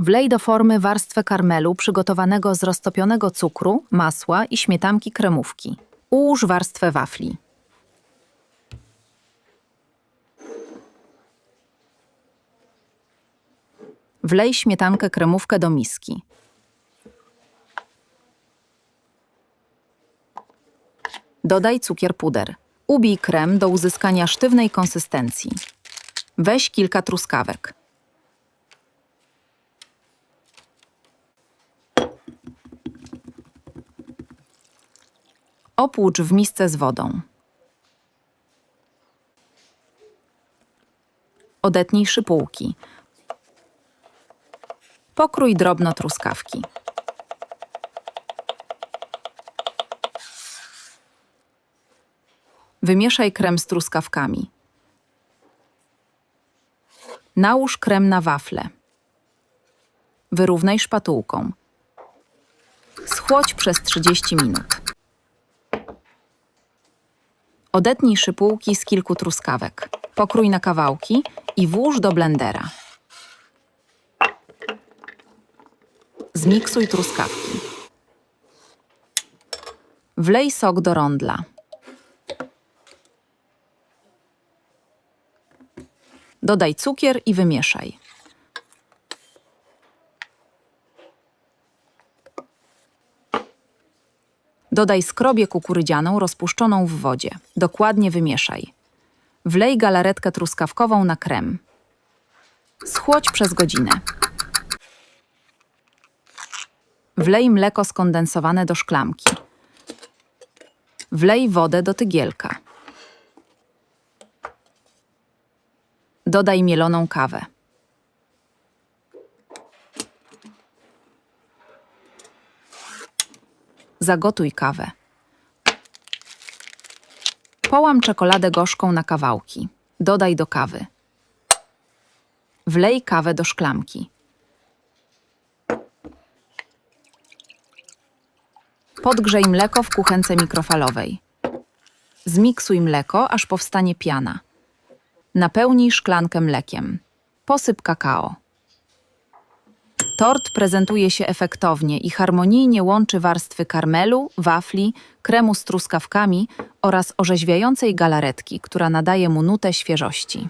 Wlej do formy warstwę karmelu przygotowanego z roztopionego cukru, masła i śmietanki kremówki. Ułóż warstwę wafli. Wlej śmietankę kremówkę do miski. Dodaj cukier puder. Ubij krem do uzyskania sztywnej konsystencji. Weź kilka truskawek. Opłucz w misce z wodą. Odetnij szypułki. Pokrój drobno truskawki. Wymieszaj krem z truskawkami. Nałóż krem na wafle. Wyrównaj szpatułką. Schłodź przez 30 minut. Odetnij szypułki z kilku truskawek. Pokrój na kawałki i włóż do blendera. Zmiksuj truskawki. Wlej sok do rondla. Dodaj cukier i wymieszaj. Dodaj skrobię kukurydzianą rozpuszczoną w wodzie. Dokładnie wymieszaj. Wlej galaretkę truskawkową na krem. Schłodź przez godzinę. Wlej mleko skondensowane do szklanki. Wlej wodę do tygielka. Dodaj mieloną kawę. Zagotuj kawę. Połam czekoladę gorzką na kawałki. Dodaj do kawy. Wlej kawę do szklanki. Podgrzej mleko w kuchence mikrofalowej. Zmiksuj mleko, aż powstanie piana. Napełnij szklankę mlekiem. Posyp kakao. Tort prezentuje się efektownie i harmonijnie łączy warstwy karmelu, wafli, kremu z truskawkami oraz orzeźwiającej galaretki, która nadaje mu nutę świeżości.